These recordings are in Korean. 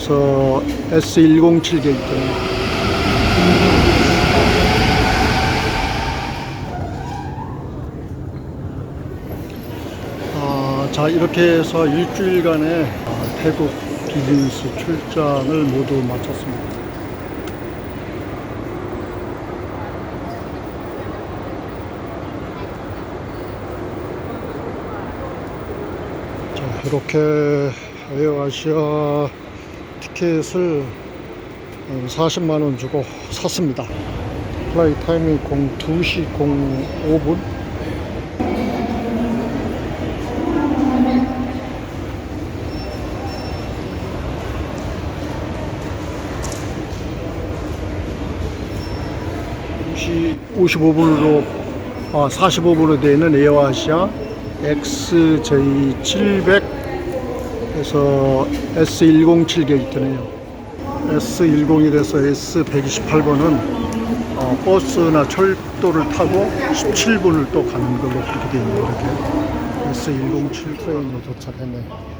그래서 S107 게이트. 아, 자 이렇게 해서 일주일간의 아, 태국 비즈니스 출장을 모두 마쳤습니다. 자, 이렇게 에어아시아 티켓을 40만 원 주고 샀습니다. 플라이 타임이 02시 05분. 시 55분으로 아 45분으로 되는 에어아시아 XJ700 에서 S107 게이트네요. S101에서 S128번은 어, 버스나 철도를 타고 17분을 또 가는 걸로 그렇게 되어 있네요. 이렇게 S107 트레인으로 도착했네요.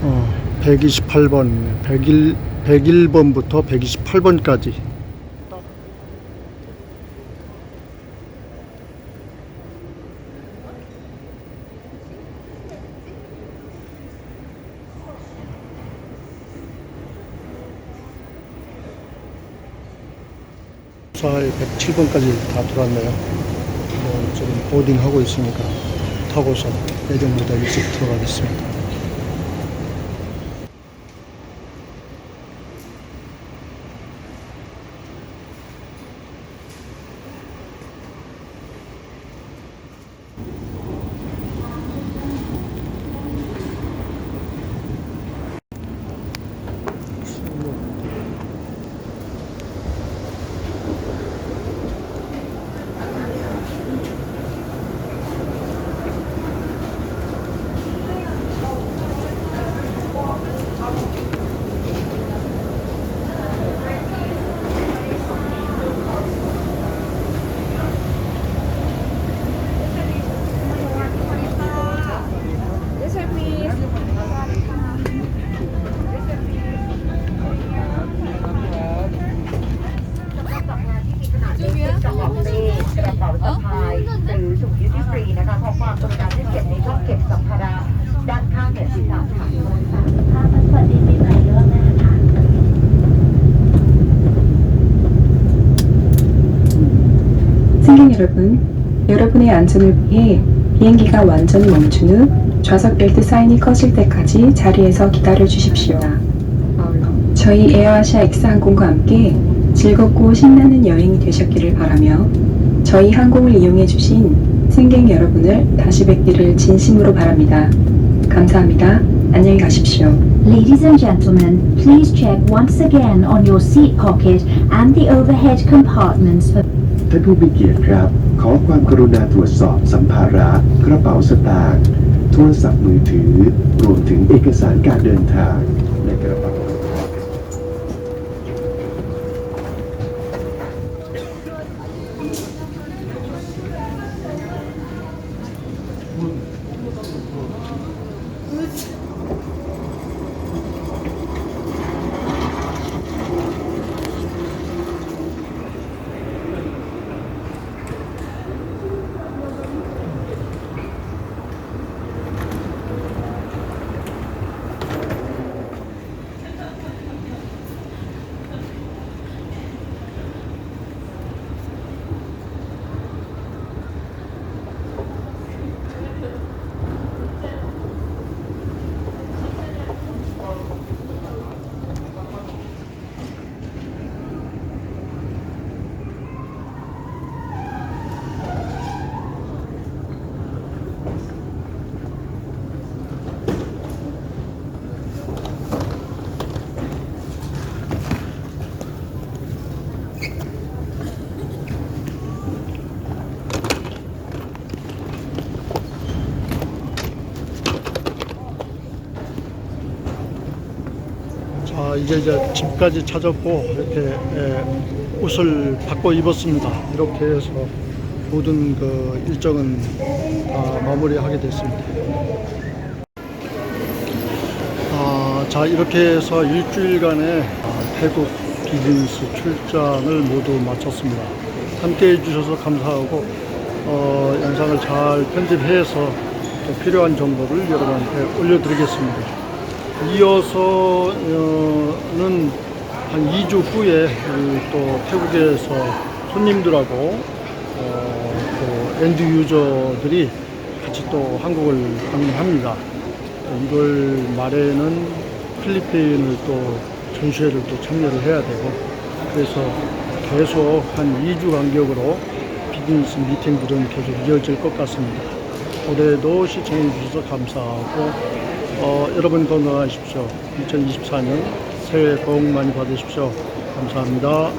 어, 128번, 101, 101번부터 128번까지. 사에 107번까지 다 들어왔네요. 뭐 지금 보딩하고 있으니까 타고서 예정보다 일찍 들어가겠습니다. 승객 여러분, 여러분의 안전을 위해 비행기가 완전히 멈춘 후 좌석 벨트 사인이 꺼질 때까지 자리에서 기다려 주십시오. 저희 에어아시아 X항공과 함께 즐겁고 신나는 여행이 되셨기를 바라며 저희 항공을 이용해 주신 승객 여러분을 다시 뵙기를 진심으로 바랍니다. 감사합니다. 안녕히 가십시오. Ladies and gentlemen, please check once again on your seat pocket and the overhead compartments for ท่านผู้มีเกียรติครับ ขอความกรุณาตรวจสอบสัมภาระ กระเป๋าสตางค์โทรศัพท์มือถือ รวมถึงเอกสารการเดินทาง 이제 이제 집까지 찾았고 이렇게 예, 옷을 바꿔 입었습니다. 이렇게 해서 모든 그 일정은 다 마무리하게 됐습니다. 아, 자 이렇게 해서 일주일간의 아, 태국 비즈니스 출장을 모두 마쳤습니다. 함께 해주셔서 감사하고 어, 영상을 잘 편집해서 또 필요한 정보를 여러분한테 올려드리겠습니다. 이어서는 한 2주 후에 우리 또 태국에서 손님들하고 어, 또 엔드 유저들이 같이 또 한국을 방문합니다. 1월 말에는 필리핀을 또 전시회를 또 참여를 해야 되고 그래서 계속 한 2주 간격으로 비즈니스 미팅들은 계속 이어질 것 같습니다. 올해도 시청해 주셔서 감사하고 어, 여러분 건강하십시오. 2024년 새해 복 많이 받으십시오. 감사합니다.